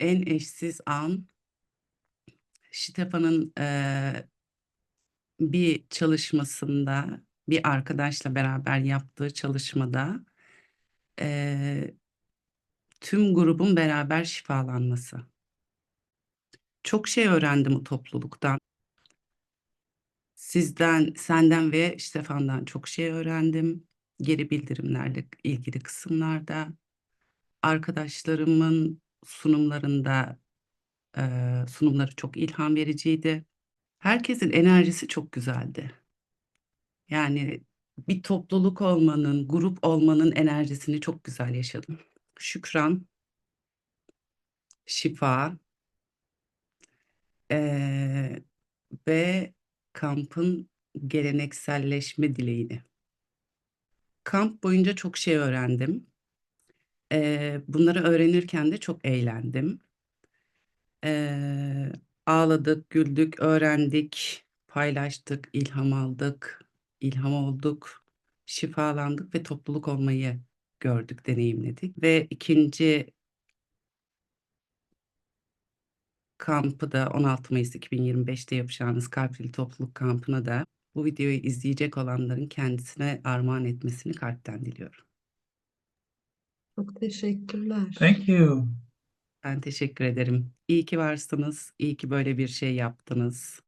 En eşsiz an Stefan'ın, eee, bir çalışmasında, bir arkadaşla beraber yaptığı çalışmada, eee, tüm grubun beraber şifalanması. Çok şey öğrendim o topluluktan. Sizden, senden ve Stefan'dan çok şey öğrendim. Geri bildirimlerle ilgili kısımlarda. Arkadaşlarımın sunumlarında, eee, sunumları çok ilham vericiydi. Herkesin enerjisi çok güzeldi. Yani bir topluluk olmanın, grup olmanın enerjisini çok güzel yaşadım. Şükran şifa eee, ve kampın gelenekselleşme dileğini. Kamp boyunca çok şey öğrendim. Eee, bunları öğrenirken de çok eğlendim. Eee, ağladık, güldük, öğrendik, paylaştık, ilham aldık, ilham olduk, şifalandık ve topluluk olmayı gördük, deneyimledik ve 2'nci kampı da 16 Mayıs 2025'te yapacağımız Kalpli Topluluk Kampı'na da bu videoyu izleyecek olanların kendisine armağan etmesini kalpten diliyorum. Çok teşekkürler. Thank you. Ben teşekkür ederim. İyi ki varsınız. İyi ki böyle bir şey yaptınız.